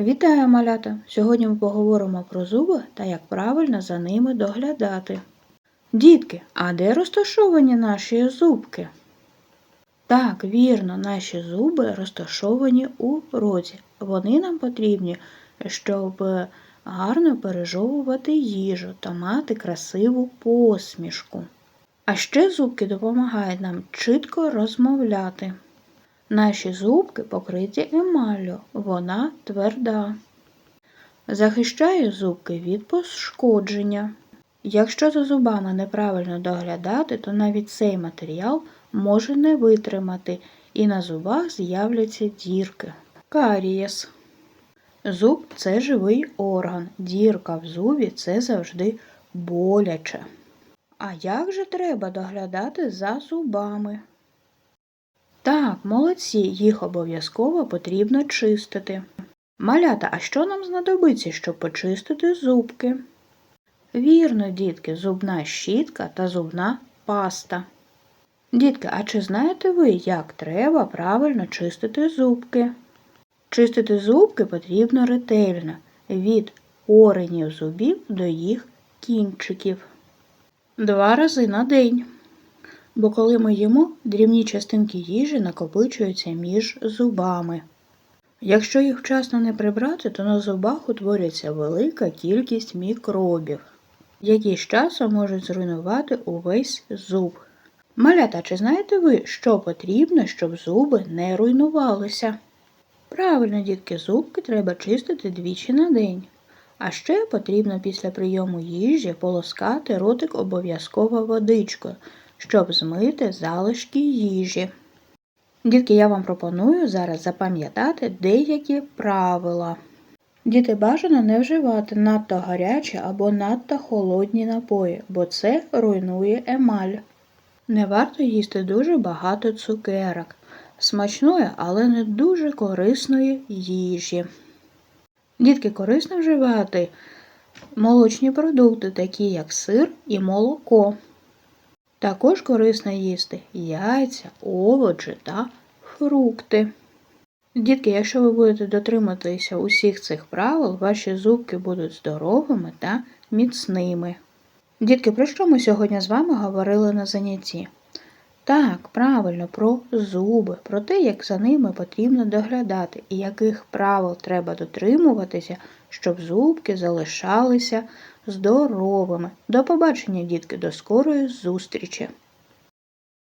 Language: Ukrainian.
Вітаю, малята! Сьогодні ми поговоримо про зуби та як правильно за ними доглядати. Дітки, а де розташовані наші зубки? Так, вірно, наші зуби розташовані у роті. Вони нам потрібні, щоб гарно пережовувати їжу та мати красиву посмішку. А ще зубки допомагають нам чітко розмовляти. Наші зубки покриті емаллю, вона тверда. Захищає зубки від пошкодження. Якщо за зубами неправильно доглядати, то навіть цей матеріал може не витримати і на зубах з'являться дірки. Карієс. Зуб це живий орган. Дірка в зубі це завжди боляче. А як же треба доглядати за зубами? Так, молодці, їх обов'язково потрібно чистити. Малята, а що нам знадобиться, щоб почистити зубки? Вірно, дітки, зубна щітка та зубна паста. Дітки, а чи знаєте ви, як треба правильно чистити зубки? Чистити зубки потрібно ретельно від коренів зубів до їх кінчиків. Два рази на день. Бо коли ми їмо, дрібні частинки їжі накопичуються між зубами. Якщо їх вчасно не прибрати, то на зубах утворюється велика кількість мікробів, які з часом можуть зруйнувати увесь зуб. Малята, чи знаєте ви, що потрібно, щоб зуби не руйнувалися? Правильно, дітки, зубки треба чистити двічі на день. А ще потрібно після прийому їжі полоскати ротик обов'язково водичкою, щоб змити залишки їжі. Дітки, я вам пропоную зараз запам'ятати деякі правила. Діти бажано не вживати надто гарячі або надто холодні напої, бо це руйнує емаль. Не варто їсти дуже багато цукерок, смачної, але не дуже корисної їжі. Дітки корисно вживати молочні продукти, такі як сир і молоко. Також корисно їсти яйця, овочі та фрукти. Дітки, якщо ви будете дотримуватися усіх цих правил, ваші зубки будуть здоровими та міцними. Дітки, про що ми сьогодні з вами говорили на занятті? Так, правильно, про зуби, про те, як за ними потрібно доглядати і яких правил треба дотримуватися, щоб зубки залишалися здоровими. До побачення, дітки, до скорої зустрічі!